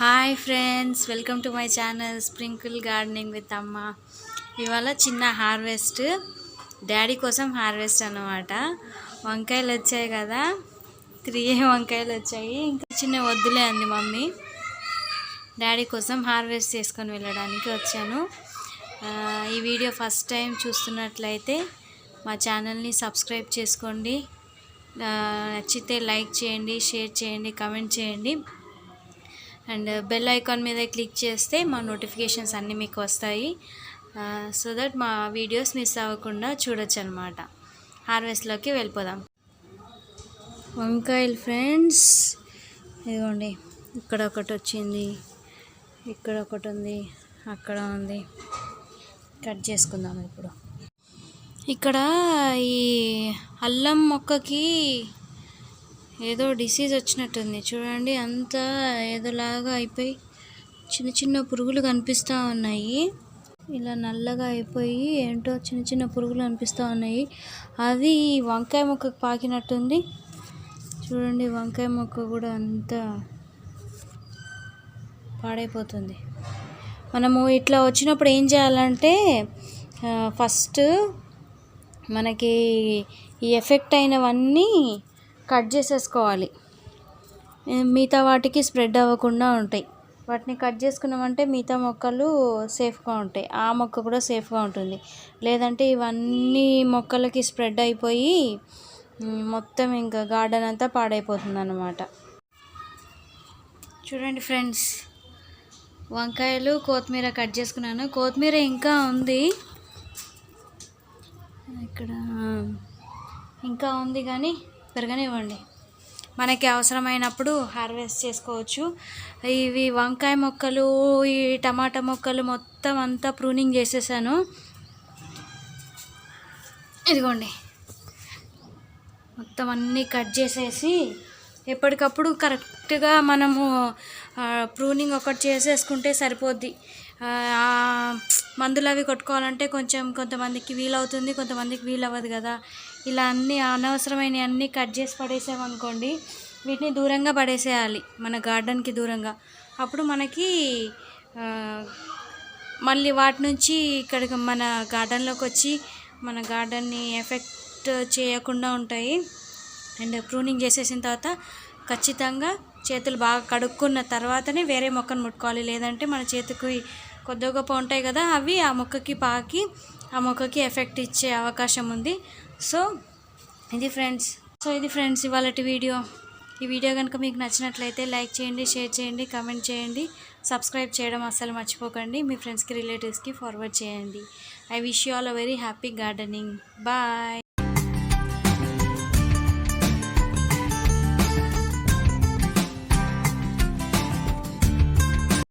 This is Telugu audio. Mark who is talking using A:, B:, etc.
A: Hi friends welcome to my channel sprinkle gardening with Amma. ఇవాళ చిన్న హార్వెస్ట్ డాడీ కోసం హార్వెస్ట్ అన్నమాట. వంకాయలు వచ్చాయి కదా త్రీ వంకాయలు వచ్చాయి. ఇంకా చిన్న వద్దులే అంది మమ్మీ. డాడీ కోసం హార్వెస్ట్ చేసుకొని వెళ్ళడానికి వచ్చాను. ఈ వీడియో ఫస్ట్ టైం చూస్తున్నట్లయితే మా ఛానల్ని సబ్స్క్రైబ్ చేసుకోండి. నచ్చితే లైక్ చేయండి షేర్ చేయండి కమెంట్ చేయండి. అండ్ బెల్ ఐకాన్ మీద క్లిక్ చేస్తే మా నోటిఫికేషన్స్ అన్నీ మీకు వస్తాయి. సో దట్ మా వీడియోస్ మిస్ అవ్వకుండా చూడొచ్చు అనమాట హార్వెస్ట్లోకి వెళ్ళిపోదాం. వంకాయలు ఫ్రెండ్స్ ఇదిగోండి ఇక్కడ ఒకటి వచ్చింది ఇక్కడ ఒకటి ఉంది అక్కడ ఉంది. కట్ చేసుకుందాం ఇప్పుడు. ఇక్కడ ఈ అల్లం మొక్కకి ఏదో డిసీజ్ వచ్చినట్టుంది. చూడండి అంతా ఏదోలాగా అయిపోయి చిన్న చిన్న పురుగులు కనిపిస్తూ ఉన్నాయి. ఇలా నల్లగా అయిపోయి ఏంటో చిన్న చిన్న పురుగులు అనిపిస్తూ ఉన్నాయి. అది వంకాయ మొక్కకు పాకినట్టుంది. చూడండి వంకాయ మొక్క కూడా అంతా పాడైపోతుంది. మనము ఇట్లా వచ్చినప్పుడు ఏం చేయాలంటే ఫస్ట్ మనకి ఈ ఎఫెక్ట్ అయినవన్నీ కట్ చేసేసుకోవాలి. మిగతా వాటికి స్ప్రెడ్ అవ్వకుండా ఉంటాయి. వాటిని కట్ చేసుకున్నామంటే మిగతా మొక్కలు సేఫ్గా ఉంటాయి. ఆ మొక్క కూడా సేఫ్గా ఉంటుంది. లేదంటే ఇవన్నీ మొక్కలకి స్ప్రెడ్ అయిపోయి మొత్తం ఇంకా గార్డెన్ అంతా పాడైపోతుంది అన్నమాట చూడండి ఫ్రెండ్స్ వంకాయలు కొత్తిమీర కట్ చేసుకున్నాను. కొత్తిమీర ఇంకా ఉంది. ఇక్కడ ఇంకా ఉంది కానీ పెరగనివ్వండి మనకి అవసరమైనప్పుడు హార్వెస్ట్ చేసుకోవచ్చు. ఇవి వంకాయ మొక్కలు ఈ టమాటా మొక్కలు మొత్తం అంతా ప్రూనింగ్ చేసేసాను. ఇదిగోండి. మొత్తం అన్నీ కట్ చేసేసి ఎప్పటికప్పుడు కరెక్ట్గా మనము ప్రూనింగ్ ఒకటి చేసేసుకుంటే సరిపోద్ది. మందులు అవి కొట్టుకోవాలంటే కొంచెం కొంతమందికి వీలవుతుంది కొంతమందికి వీలవ్వదు కదా. ఇలా అన్నీ అనవసరమైన అన్నీ కట్ చేసి పడేసామనుకోండి వీటిని దూరంగా పడేసేయాలి మన గార్డెన్కి దూరంగా. అప్పుడు మనకి మళ్ళీ వాటి నుంచి ఇక్కడికి మన గార్డెన్లోకి వచ్చి మన గార్డెన్ని ఎఫెక్ట్ చేయకుండా ఉంటాయి. అండ్ ప్రూనింగ్ చేసేసిన తర్వాత ఖచ్చితంగా చేతులు బాగా కడుక్కున్న తర్వాతనే వేరే మొక్కను ముట్టుకోవాలి. లేదంటే మన చేతికి కొద్ది గొప్ప ఉంటాయి కదా అవి ఆ మొక్కకి పాకి ఆ మొక్కకి ఎఫెక్ట్ ఇచ్చే అవకాశం ఉంది. సో ఇది ఫ్రెండ్స్. సో ఇది ఫ్రెండ్స్ ఇవాళ వీడియో. ఈ వీడియో కనుక మీకు నచ్చినట్లయితే లైక్ చేయండి షేర్ చేయండి కమెంట్ చేయండి. సబ్స్క్రైబ్ చేయడం అస్సలు మర్చిపోకండి. మీ ఫ్రెండ్స్కి రిలేటివ్స్కి ఫార్వర్డ్ చేయండి. I wish you all a very happy gardening. Bye.